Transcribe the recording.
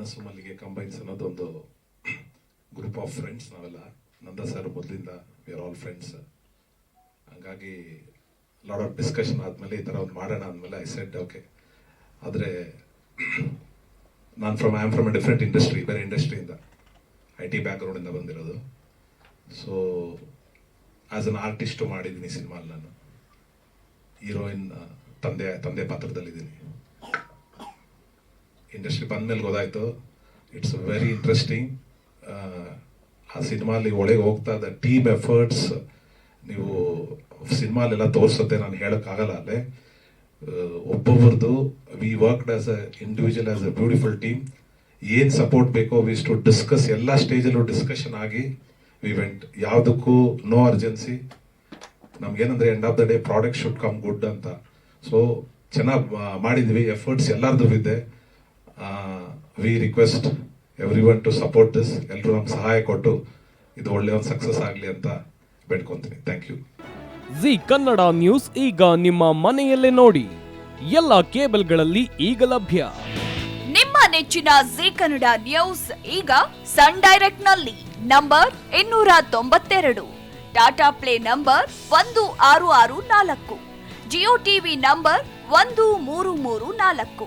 ಮನಸ್ಸು ಮಲ್ಲಿಗೆ ಕಂಬೈನ್ಸ್ ಅನ್ನೋದು ಒಂದು ಗ್ರೂಪ್ ಆಫ್ ಫ್ರೆಂಡ್ಸ್ ನಾವೆಲ್ಲ. ನಂದ ಸರ್ ಮೊದಲಿಂದ ವಿ ಆರ್ ಆಲ್ ಫ್ರೆಂಡ್ಸ್ ಹಂಗಾಗಿ ಲಾಡ್ ಆಫ್ ಡಿಸ್ಕಷನ್ ಆದಮೇಲೆ ಈ ಥರ ಒಂದು ಮಾಡೋಣ ಅಂದಮೇಲೆ ಐ ಸೆಟ್ ಓಕೆ ಆದರೆ ನಾನು from I am from a different industry ಬೇರೆ ಇಂಡಸ್ಟ್ರಿಯಿಂದ ಐ ಟಿ ಬ್ಯಾಕ್ಗ್ರೌಂಡಿಂದ ಬಂದಿರೋದು. ಸೊ ಆ್ಯಸ್ ಅನ್ ಆರ್ಟಿಸ್ಟು ಮಾಡಿದ್ದೀನಿ ಸಿನಿಮಾಲಿ ನಾನು. ಹೀರೋಯಿನ್ ತಂದೆ ತಂದೆ ಪಾತ್ರದಲ್ಲಿದ್ದೀನಿ. ಇಂಡಸ್ಟ್ರಿ ಬಂದ್ಮೇಲೆ ಗೊತ್ತಾಯ್ತು ಇಟ್ಸ್ ವೆರಿ ಇಂಟ್ರೆಸ್ಟಿಂಗ್ ಆ ಸಿನಿಮಾಲಿ ಒಳಗೆ ಹೋಗ್ತಾ ಇದ್ದ ಟೀಮ್ ಎಫರ್ಟ್ಸ್ ನೀವು ಸಿನಿಮಾಲೆಲ್ಲ ತೋರಿಸುತ್ತೆ, ನಾನು ಹೇಳೋಕ್ಕಾಗಲ್ಲ ಅಲ್ಲೇ. ಒಬ್ಬೊಬ್ಬರದು we worked as a individual as a beautiful team ಏನು ಸಪೋರ್ಟ್ ಬೇಕೋ ವಿ ಟು ಡಿಸ್ಕಸ್ ಎಲ್ಲ ಸ್ಟೇಜಲ್ಲೂ ಡಿಸ್ಕಷನ್ ಆಗಿ ವಿ ವೆಂಟ್ ಯಾವುದಕ್ಕೂ no urgency ನಮ್ಗೇನಂದ್ರೆ end of the day product should come good ಅಂತ. ಸೊ ಚೆನ್ನಾಗಿ ಮಾಡಿದ್ವಿ ಎಫರ್ಟ್ಸ್ ಎಲ್ಲರದು ಇದೆ. We request everyone to support this ಎಲ್ಲರೂ ನಮ್ಗೆ ಸಹಾಯ ಕೊಟ್ಟು ಇದು ಒಳ್ಳೆ ಒಂದು ಸಕ್ಸಸ್ ಆಗಲಿ ಅಂತ ಬೇಡ್ಕೊತೀನಿ. Thank you Zee Kannada news ಈಗ ನಿಮ್ಮ ಮನೆಯಲ್ಲೇ ನೋಡಿ. ಎಲ್ಲ ಕೇಬಲ್ಗಳಲ್ಲಿ ಈಗ ಲಭ್ಯ. ನಿಮ್ಮ ನೆಚ್ಚಿನ ಜಿ ಕನ್ನಡ ನ್ಯೂಸ್ ಈಗ ಸನ್ ಡೈರೆಕ್ಟ್ನಲ್ಲಿ ನಂಬರ್ ಇನ್ನೂರ ತೊಂಬತ್ತೆರಡು. ಟಾಟಾ ಪ್ಲೇ ನಂಬರ್ ಒಂದು ಆರು ಆರು ನಾಲ್ಕು. ಜಿಯೋ ಟಿವಿ ನಂಬರ್ ಒಂದು ಮೂರು ಮೂರು ನಾಲ್ಕು.